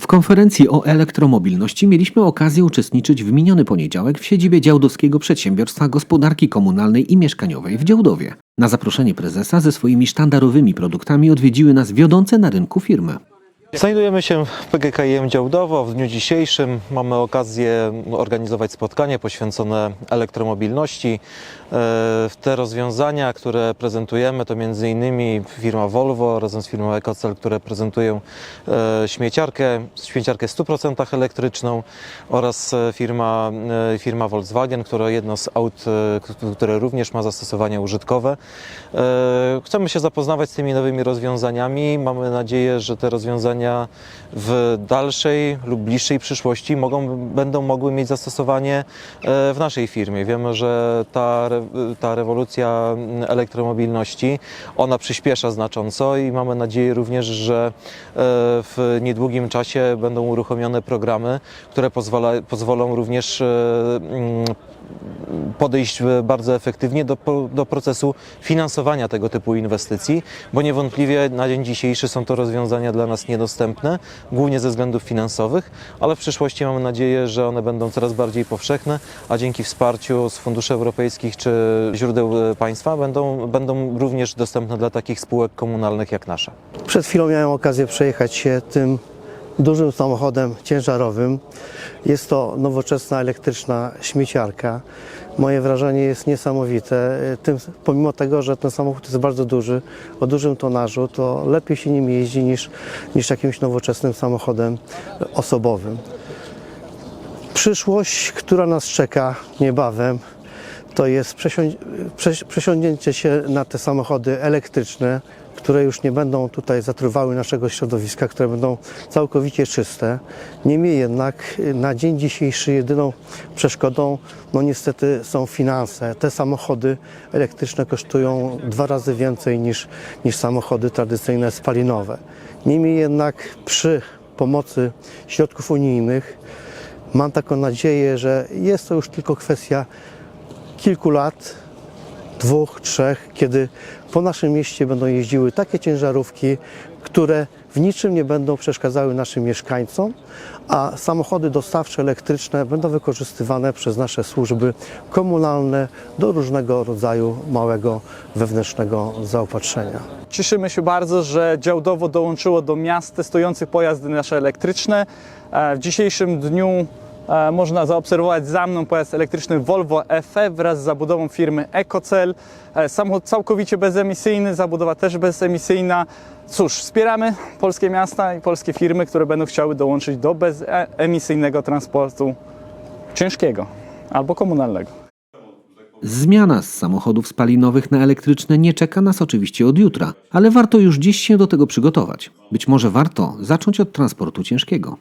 W konferencji o elektromobilności mieliśmy okazję uczestniczyć w miniony poniedziałek w siedzibie Działdowskiego Przedsiębiorstwa Gospodarki Komunalnej i Mieszkaniowej w Działdowie. Na zaproszenie prezesa ze swoimi sztandarowymi produktami odwiedziły nas wiodące na rynku firmy. Znajdujemy się w PGKiM Działdowo. W dniu dzisiejszym mamy okazję organizować spotkanie poświęcone elektromobilności. E, Te rozwiązania, które prezentujemy, to m.in. firma Volvo razem z firmą EcoCell, które prezentują e, śmieciarkę, śmieciarkę w 100% elektryczną oraz e, firma, firma Volkswagen, która jedno z aut, które również ma zastosowania użytkowe. Chcemy się zapoznawać z tymi nowymi rozwiązaniami. Mamy nadzieję, że te rozwiązania w dalszej lub bliższej przyszłości mogą, będą mogły mieć zastosowanie e, w naszej firmie. Wiemy, że ta, ta rewolucja elektromobilności, ona przyspiesza znacząco i mamy nadzieję również, że e, w niedługim czasie będą uruchomione programy, które pozwala, pozwolą również e, podejść e, bardzo efektywnie do, do procesu finansowania tego typu inwestycji, bo niewątpliwie na dzień dzisiejszy są to rozwiązania dla nas niedostępne, głównie ze względów finansowych, ale w przyszłości mamy nadzieję, że one będą coraz bardziej powszechne, a dzięki wsparciu z funduszy europejskich czy źródeł e, państwa będą, będą również dostępne dla takich spółek komunalnych jak nasza. Przed chwilą miałem okazję przejechać się tym dużym samochodem ciężarowym. Jest to nowoczesna elektryczna śmieciarka. Moje wrażenie jest niesamowite. Tym, pomimo tego, że ten samochód jest bardzo duży, o dużym tonażu, to lepiej się nim jeździ niż, niż jakimś nowoczesnym samochodem osobowym. Przyszłość, która nas czeka niebawem, to jest przesią- prze- przesiądzięcie się na te samochody elektryczne, które już nie będą tutaj zatruwały naszego środowiska, które będą całkowicie czyste. Niemniej jednak y, na dzień dzisiejszy jedyną przeszkodą, no niestety są finanse. Te samochody elektryczne kosztują dwa razy więcej niż, niż samochody tradycyjne spalinowe. Niemniej jednak przy pomocy środków unijnych Mam taką nadzieję, że jest to już tylko kwestia kilku lat, dwóch, trzech, kiedy po naszym mieście będą jeździły takie ciężarówki, które w niczym nie będą przeszkadzały naszym mieszkańcom, a samochody dostawcze elektryczne będą wykorzystywane przez nasze służby komunalne do różnego rodzaju małego wewnętrznego zaopatrzenia. Cieszymy się bardzo, że Działdowo dołączyło do miast testujących pojazdy nasze elektryczne. E, W dzisiejszym dniu można zaobserwować za mną pojazd elektryczny Volvo FE wraz z zabudową firmy EcoCell. Samochód całkowicie bezemisyjny, zabudowa też bezemisyjna. Cóż, wspieramy polskie miasta i polskie firmy, które będą chciały dołączyć do bezemisyjnego transportu ciężkiego albo komunalnego. Zmiana z samochodów spalinowych na elektryczne nie czeka nas oczywiście od jutra, ale warto już dziś się do tego przygotować. Być może warto zacząć od transportu ciężkiego.